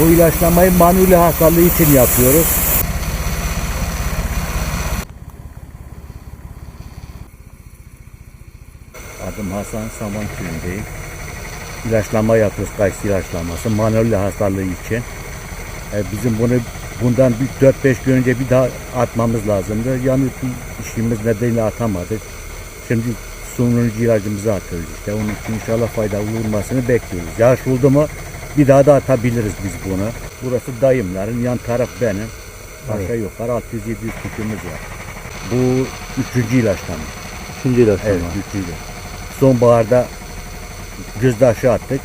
Bu ilaçlamayı manülü hastalığı için yapıyoruz. Adım Hasan Saman köyündeyim. İlaçlama yapıyoruz, kayısı ilaçlaması. Manolya hastalığı için. E, bizim bunu bundan bir 4-5 gün önce bir daha atmamız lazımdı. Yani işimiz nedeniyle atamadık. Şimdi sonuncu ilacımızı atıyoruz işte. Onun için inşallah faydalı olmasını bekliyoruz. Yağış oldu mu bir daha da atabiliriz biz bunu. Burası dayımların, yan taraf benim. Aşağı yukarı 600-700 kuşumuz var. Bu üçüncü ilaçlama. Üçüncü ilaçlama. Evet, üçüncü. Sonbaharda gözdaşı attık.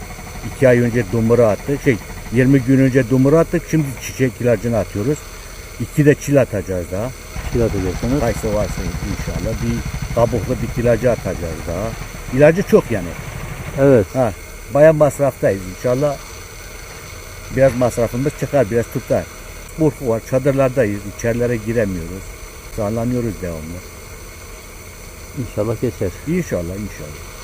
İki ay önce dumuru attık. Şey, 20 gün önce dumuru attık. Şimdi çiçek ilacını atıyoruz. İki de çil atacağız daha. Kil atacaksınız. Kayısı varsa inşallah. Bir kabuklu bir ilacı atacağız daha. İlacı çok yani. Evet. Ha, bayağı masraftayız inşallah biraz masrafında çıkar, biraz tutar. Korku var, çadırlardayız, içerilere giremiyoruz. Sağlanıyoruz devamlı. İnşallah geçer. İnşallah, inşallah.